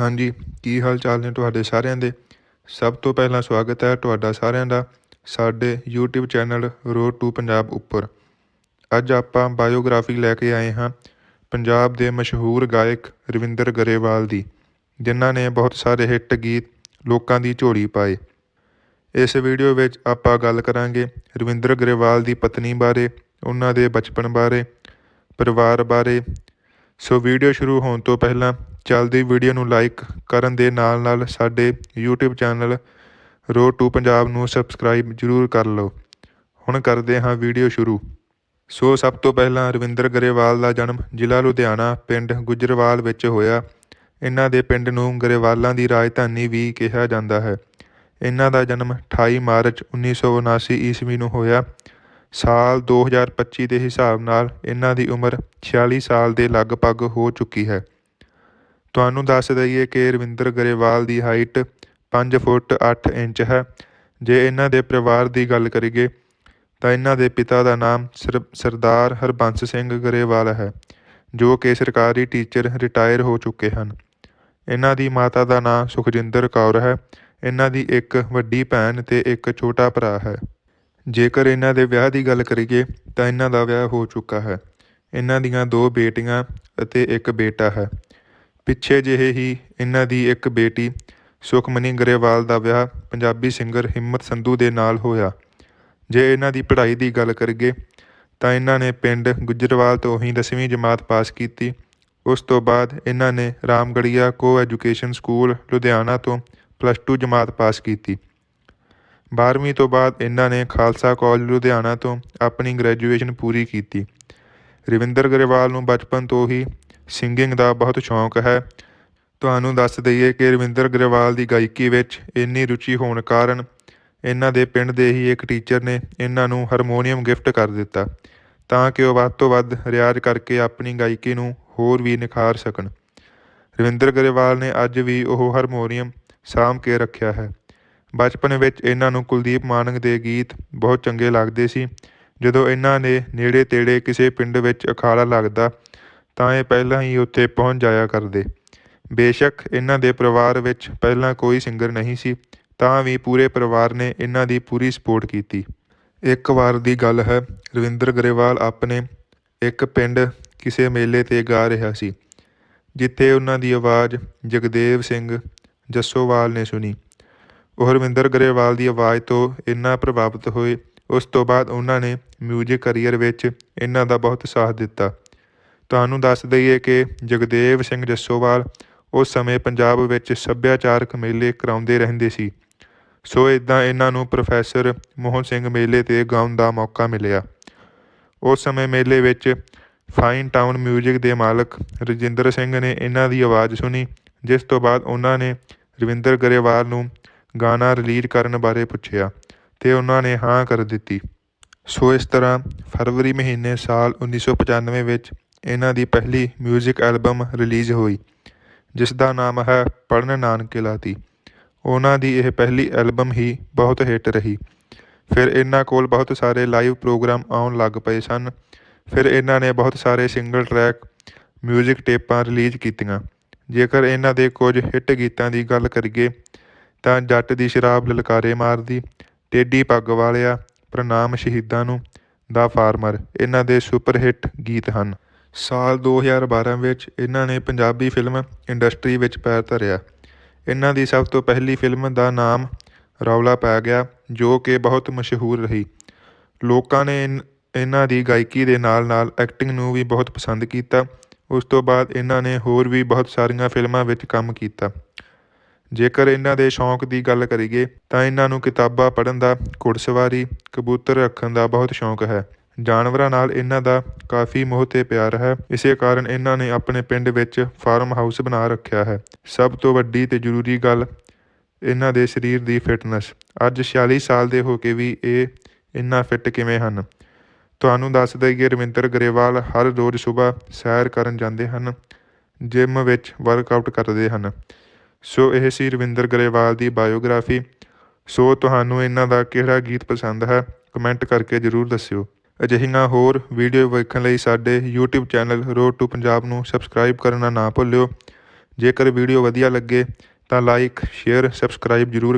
ਹਾਂਜੀ, ਕੀ ਹਾਲ ਚਾਲ ਨੇ ਤੁਹਾਡੇ ਸਾਰਿਆਂ ਦੇ? ਸਭ ਤੋਂ ਪਹਿਲਾਂ ਸਵਾਗਤ ਹੈ ਤੁਹਾਡਾ ਸਾਰਿਆਂ ਦਾ ਸਾਡੇ YouTube channel road to Punjab ਉੱਪਰ। ਅੱਜ ਆਪਾਂ ਬਾਇਓਗ੍ਰਾਫੀ ਲੈ ਕੇ ਆਏ ਹਾਂ ਪੰਜਾਬ ਦੇ ਮਸ਼ਹੂਰ ਗਾਇਕ ਰਵਿੰਦਰ ਗਰੇਵਾਲ ਦੀ, ਜਿਨ੍ਹਾਂ ਨੇ ਬਹੁਤ ਸਾਰੇ ਹਿੱਟ ਗੀਤ ਲੋਕਾਂ ਦੀ ਝੋਲੀ ਪਾਏ। ਇਸ ਵੀਡੀਓ ਵਿੱਚ ਆਪਾਂ ਗੱਲ ਕਰਾਂਗੇ ਰਵਿੰਦਰ ਗਰੇਵਾਲ ਦੀ ਪਤਨੀ ਬਾਰੇ, ਉਹਨਾਂ ਦੇ ਬਚਪਨ ਬਾਰੇ, ਪਰਿਵਾਰ ਬਾਰੇ। ਸੋ ਵੀਡੀਓ ਸ਼ੁਰੂ ਹੋਣ ਤੋਂ ਪਹਿਲਾਂ ਚੱਲਦੀ ਵੀਡੀਓ ਨੂੰ ਲਾਈਕ ਕਰਨ ਦੇ ਨਾਲ ਨਾਲ ਸਾਡੇ YouTube channel road to Punjab ਨੂੰ ਸਬਸਕ੍ਰਾਈਬ ਜਰੂਰ ਕਰ ਲਓ। ਹੁਣ ਕਰਦੇ ਹਾਂ ਵੀਡੀਓ ਸ਼ੁਰੂ। ਸੋ ਸਭ ਤੋਂ ਪਹਿਲਾਂ ਰਵਿੰਦਰ ਗਰੇਵਾਲ ਦਾ ਜਨਮ ਜ਼ਿਲ੍ਹਾ ਲੁਧਿਆਣਾ, ਪਿੰਡ ਗੁਜਰਵਾਲ ਵਿੱਚ ਹੋਇਆ। ਇਹਨਾਂ ਦੇ ਪਿੰਡ ਨੂੰ ਗਰੇਵਾਲਾਂ ਦੀ ਰਾਜਧਾਨੀ ਵੀ ਕਿਹਾ ਜਾਂਦਾ ਹੈ। ਇਹਨਾਂ ਦਾ ਜਨਮ 28 ਮਾਰਚ 1979 ਈਸਵੀ ਨੂੰ ਹੋਇਆ। ਸਾਲ 2025 ਦੇ ਹਿਸਾਬ ਨਾਲ ਇਹਨਾਂ ਦੀ ਉਮਰ 46 ਸਾਲ ਦੇ ਲਗਭਗ ਹੋ ਚੁੱਕੀ ਹੈ। ਤੁਹਾਨੂੰ ਦੱਸ ਦਈਏ ਕਿ ਰਵਿੰਦਰ ਗਰੇਵਾਲ ਦੀ ਹਾਈਟ 5 ਫੁੱਟ 8 ਇੰਚ ਹੈ। ਜੇ ਇਹਨਾਂ ਦੇ ਪਰਿਵਾਰ ਦੀ ਗੱਲ ਕਰੀਏ, ਤਾਂ ਇਹਨਾਂ ਦੇ ਪਿਤਾ ਦਾ ਨਾਮ ਸਰ- ਸਰਦਾਰ ਹਰਬੰਸ ਸਿੰਘ ਗਰੇਵਾਲ ਹੈ, ਜੋ ਕਿ ਸਰਕਾਰੀ ਟੀਚਰ ਰਿਟਾਇਰ ਹੋ ਚੁੱਕੇ ਹਨ। ਇਹਨਾਂ ਦੀ ਮਾਤਾ ਦਾ ਨਾਮ ਸੁਖਜਿੰਦਰ ਕੌਰ ਹੈ। ਇਹਨਾਂ ਦੀ ਇੱਕ ਵੱਡੀ ਭੈਣ ਤੇ ਇੱਕ ਛੋਟਾ ਭਰਾ ਹੈ। ਜੇਕਰ ਇਹਨਾਂ ਦੇ ਵਿਆਹ ਦੀ ਗੱਲ ਕਰੀਏ, ਤਾਂ ਇਹਨਾਂ ਦਾ ਵਿਆਹ ਹੋ ਚੁੱਕਾ ਹੈ। ਇਹਨਾਂ ਦੀਆਂ ਦੋ ਬੇਟੀਆਂ ਅਤੇ ਇੱਕ ਬੇਟਾ ਹੈ। ਪਿੱਛੇ ਜਿਹੇ ਹੀ ਇਹਨਾਂ ਦੀ ਇੱਕ ਬੇਟੀ ਸੁਖਮਨੀ ਗਰੇਵਾਲ ਦਾ ਵਿਆਹ ਪੰਜਾਬੀ ਸਿੰਗਰ ਹਿੰਮਤ ਸੰਧੂ ਦੇ ਨਾਲ ਹੋਇਆ। ਜੇ ਇਹਨਾਂ ਦੀ ਪੜ੍ਹਾਈ ਦੀ ਗੱਲ ਕਰੀਏ, ਤਾਂ ਇਹਨਾਂ ਨੇ ਪਿੰਡ ਗੁਜਰਵਾਲ ਤੋਂ ਹੀ 10ਵੀਂ ਜਮਾਤ ਪਾਸ ਕੀਤੀ। ਉਸ ਤੋਂ ਬਾਅਦ ਇਹਨਾਂ ਨੇ ਰਾਮਗੜੀਆ ਕੋ ਐਜੂਕੇਸ਼ਨ ਸਕੂਲ ਲੁਧਿਆਣਾ ਤੋਂ ਪਲੱਸ 2 ਜਮਾਤ ਪਾਸ ਕੀਤੀ। 12ਵੀਂ ਤੋਂ ਬਾਅਦ ਇਹਨਾਂ ਨੇ ਖਾਲਸਾ ਕਾਲਜ ਲੁਧਿਆਣਾ ਤੋਂ ਆਪਣੀ ਗ੍ਰੈਜੂਏਸ਼ਨ ਪੂਰੀ ਕੀਤੀ। ਰਵਿੰਦਰ ਗਰੇਵਾਲ ਨੂੰ ਬਚਪਨ ਤੋਂ ਹੀ ਸਿੰਗਿੰਗ ਦਾ ਬਹੁਤ ਸ਼ੌਂਕ ਹੈ। ਤੁਹਾਨੂੰ ਦੱਸ ਦਈਏ ਕਿ ਰਵਿੰਦਰ ਗਰੇਵਾਲ ਦੀ ਗਾਇਕੀ ਵਿੱਚ ਇੰਨੀ ਰੁਚੀ ਹੋਣ ਕਾਰਨ ਇਹਨਾਂ ਦੇ ਪਿੰਡ ਦੇ ਹੀ ਇੱਕ ਟੀਚਰ ਨੇ ਇਹਨਾਂ ਨੂੰ ਹਾਰਮੋਨੀਅਮ ਗਿਫਟ ਕਰ ਦਿੱਤਾ, ਤਾਂ ਕਿ ਉਹ ਵੱਧ ਤੋਂ ਵੱਧ ਰਿਆਜ਼ ਕਰਕੇ ਆਪਣੀ ਗਾਇਕੀ ਨੂੰ ਹੋਰ ਵੀ ਨਿਖਾਰ ਸਕਣ। ਰਵਿੰਦਰ ਗਰੇਵਾਲ ਨੇ ਅੱਜ ਵੀ ਉਹ ਹਾਰਮੋਨੀਅਮ ਸਾਂਭ ਕੇ ਰੱਖਿਆ ਹੈ। ਬਚਪਨ ਵਿੱਚ ਇਹਨਾਂ ਨੂੰ ਕੁਲਦੀਪ ਮਾਨਕ ਦੇ ਗੀਤ ਬਹੁਤ ਚੰਗੇ ਲੱਗਦੇ ਸੀ। ਜਦੋਂ ਇਹਨਾਂ ਨੇ ਨੇੜੇ ਤੇੜੇ ਕਿਸੇ ਪਿੰਡ ਵਿੱਚ ਅਖਾੜਾ ਲੱਗਦਾ ਤਾਂ ਇਹ ਪਹਿਲਾਂ ਹੀ ਉੱਥੇ ਪਹੁੰਚ ਜਾਇਆ ਕਰਦੇ। ਬੇਸ਼ੱਕ ਇਹਨਾਂ ਦੇ ਪਰਿਵਾਰ ਵਿੱਚ ਪਹਿਲਾਂ ਕੋਈ ਸਿੰਗਰ ਨਹੀਂ ਸੀ, ਤਾਂ ਵੀ ਪੂਰੇ ਪਰਿਵਾਰ ਨੇ ਇਹਨਾਂ ਦੀ ਪੂਰੀ ਸਪੋਰਟ ਕੀਤੀ। ਇੱਕ ਵਾਰ ਦੀ ਗੱਲ ਹੈ, ਰਵਿੰਦਰ ਗਰੇਵਾਲ ਆਪਣੇ ਇੱਕ ਪਿੰਡ ਕਿਸੇ ਮੇਲੇ ਤੇ ਗਾ ਰਿਹਾ ਸੀ, ਜਿੱਥੇ ਉਹਨਾਂ ਦੀ ਆਵਾਜ਼ ਜਗਦੇਵ ਸਿੰਘ ਜੱਸੋਵਾਲ ਨੇ ਸੁਣੀ। ਉਹ ਰਵਿੰਦਰ ਗਰੇਵਾਲ ਦੀ ਆਵਾਜ਼ ਤੋਂ ਇੰਨਾ ਪ੍ਰਭਾਵਿਤ ਹੋਏ, ਉਸ ਤੋਂ ਬਾਅਦ ਉਹਨਾਂ ਨੇ 뮤직 ਕੈਰੀਅਰ ਵਿੱਚ ਇਹਨਾਂ ਦਾ ਬਹੁਤ ਸਾਥ ਦਿੱਤਾ। ਤੁਹਾਨੂੰ ਦੱਸ ਦਈਏ ਕਿ ਜਗਦੇਵ ਸਿੰਘ ਜੱਸੋਵਾਲ ਉਸ ਸਮੇਂ ਪੰਜਾਬ ਵਿੱਚ ਸੱਭਿਆਚਾਰਕ ਮੇਲੇ ਕਰਾਉਂਦੇ ਰਹਿੰਦੇ ਸੀ। ਸੋ ਇਦਾਂ ਇਹਨਾਂ ਨੂੰ ਪ੍ਰੋਫੈਸਰ ਮੋਹਨ ਸਿੰਘ ਮੇਲੇ ਤੇ ਗਾਉਣ ਦਾ ਮੌਕਾ ਮਿਲਿਆ। ਉਸ ਸਮੇਂ ਮੇਲੇ ਵਿੱਚ ਫਾਈਨ ਟਾਊਨ 뮤직 ਦੇ ਮਾਲਕ ਰਜਿੰਦਰ ਸਿੰਘ ਨੇ ਇਹਨਾਂ ਦੀ ਆਵਾਜ਼ ਸੁਣੀ, ਜਿਸ ਤੋਂ ਬਾਅਦ ਉਹਨਾਂ ਨੇ ਰਵਿੰਦਰ ਗਰੇਵਾਲ ਨੂੰ ਗਾਣਾ ਰਿਲੀਜ਼ ਕਰਨ ਬਾਰੇ ਪੁੱਛਿਆ ਤੇ ਉਹਨਾਂ ਨੇ ਹਾਂ ਕਰ ਦਿੱਤੀ। ਸੋ ਇਸ ਤਰ੍ਹਾਂ ਫਰਵਰੀ ਮਹੀਨੇ ਸਾਲ 1995 ਵਿੱਚ ਇਹਨਾਂ ਦੀ ਪਹਿਲੀ ਮਿਊਜ਼ਿਕ ਐਲਬਮ ਰਿਲੀਜ਼ ਹੋਈ ਜਿਸ ਦਾ ਨਾਮ ਹੈ ਪੜਨ ਨਾਨਕੇ ਦੀ ਉਹਨਾਂ ਦੀ ਇਹ ਪਹਿਲੀ ਐਲਬਮ ਹੀ ਬਹੁਤ ਹਿੱਟ ਰਹੀ। ਫਿਰ ਇਹਨਾਂ ਕੋਲ ਬਹੁਤ ਸਾਰੇ ਲਾਈਵ ਪ੍ਰੋਗਰਾਮ ਆਉਣ ਲੱਗ ਪਏ ਸਨ। ਫਿਰ ਇਹਨਾਂ ਨੇ ਬਹੁਤ ਸਾਰੇ ਸਿੰਗਲ ਟਰੈਕ ਮਿਊਜ਼ਿਕ ਟੇਪਾਂ ਰਿਲੀਜ਼ ਕੀਤੀਆਂ। ਜੇਕਰ ਇਹਨਾਂ ਦੇ ਕੁਝ ਹਿੱਟ ਗੀਤਾਂ ਦੀ ਗੱਲ ਕਰੀਏ, ਤਾਂ ਜੱਟ ਦੀ ਸ਼ਰਾਬ ਲਲਕਾਰੇ ਮਾਰਦੀ, ਟੇਡੀ ਪੱਗ ਵਾਲਿਆ, ਪ੍ਰਣਾਮ ਸ਼ਹੀਦਾਂ ਨੂੰ, ਦਾ ਫਾਰਮਰ, ਇਹਨਾਂ ਦੇ ਸੁਪਰ ਹਿੱਟ ਗੀਤ ਹਨ। ਸਾਲ 2012 ਵਿੱਚ ਇਹਨਾਂ ਨੇ ਪੰਜਾਬੀ ਫਿਲਮ ਇੰਡਸਟਰੀ ਵਿੱਚ ਪੈਰ ਧਰਿਆ। ਇਹਨਾਂ ਦੀ ਸਭ ਤੋਂ ਪਹਿਲੀ ਫਿਲਮ ਦਾ ਨਾਮ ਰੌਲਾ ਪੈ ਗਿਆ, ਜੋ ਕਿ ਬਹੁਤ ਮਸ਼ਹੂਰ ਰਹੀ। ਲੋਕਾਂ ਨੇ ਇਨ- ਇਹਨਾਂ ਦੀ ਗਾਇਕੀ ਦੇ ਨਾਲ-ਨਾਲ ਐਕਟਿੰਗ ਨੂੰ ਵੀ ਬਹੁਤ ਪਸੰਦ ਕੀਤਾ। ਉਸ ਤੋਂ ਬਾਅਦ ਇਹਨਾਂ ਨੇ ਹੋਰ ਵੀ ਬਹੁਤ ਸਾਰੀਆਂ ਫਿਲਮਾਂ ਵਿੱਚ ਕੰਮ ਕੀਤਾ। ਜੇਕਰ ਇਹਨਾਂ ਦੇ ਸ਼ੌਂਕ ਦੀ ਗੱਲ ਕਰੀਏ, ਤਾਂ ਇਹਨਾਂ ਨੂੰ ਕਿਤਾਬਾਂ ਪੜ੍ਹਨ ਦਾ ਘੁੜਸਵਾਰੀ, ਕਬੂਤਰ ਰੱਖਣ ਦਾ ਬਹੁਤ ਸ਼ੌਂਕ ਹੈ। ਜਾਨਵਰਾਂ ਨਾਲ ਇਹਨਾਂ ਦਾ ਕਾਫੀ ਮੋਹ ਤੇ ਪਿਆਰ ਹੈ। ਇਸੇ ਕਾਰਨ ਇਹਨਾਂ ਨੇ ਆਪਣੇ ਪਿੰਡ ਵਿੱਚ ਫਾਰਮ ਹਾਊਸ ਬਣਾ ਰੱਖਿਆ ਹੈ। ਸਭ ਤੋਂ ਵੱਡੀ ਤੇ ਜ਼ਰੂਰੀ ਗੱਲ ਇਹਨਾਂ ਦੇ ਸਰੀਰ ਦੀ ਫਿਟਨੈਸ। ਅੱਜ 46 ਸਾਲ ਦੇ ਹੋ ਕੇ ਵੀ ਇਹ ਇੰਨਾ ਫਿੱਟ ਕਿਵੇਂ ਹਨ? ਤੁਹਾਨੂੰ ਦੱਸ ਦਈਏ, ਰਵਿੰਦਰ ਗਰੇਵਾਲ ਹਰ ਰੋਜ਼ ਸਵੇਰ ਸੈਰ ਕਰਨ ਜਾਂਦੇ ਹਨ, ਜਿਮ ਵਿੱਚ ਵਰਕਆਊਟ ਕਰਦੇ ਹਨ। ਸੋ ਇਹ ਸੀ ਰਵਿੰਦਰ ਗਰੇਵਾਲ ਦੀ ਬਾਇਓਗ੍ਰਾਫੀ। ਸੋ ਤੁਹਾਨੂੰ ਇਹਨਾਂ ਦਾ ਕਿਹੜਾ ਗੀਤ ਪਸੰਦ ਹੈ, ਕਮੈਂਟ ਕਰਕੇ ਜਰੂਰ ਦੱਸਿਓ। ਅਜਿਹੀਆਂ ਹੋਰ ਵੀਡੀਓ ਵੇਖਣ ਲਈ ਸਾਡੇ YouTube channel road to Punjab ਨੂੰ ਸਬਸਕ੍ਰਾਈਬ ਕਰਨਾ ਨਾ ਭੁੱਲਿਓ। ਜੇਕਰ ਵੀਡੀਓ ਵਧੀਆ ਲੱਗੇ ਤਾਂ ਲਾਈਕ ਸ਼ੇਅਰ ਸਬਸਕ੍ਰਾਈਬ ਜ਼ਰੂਰ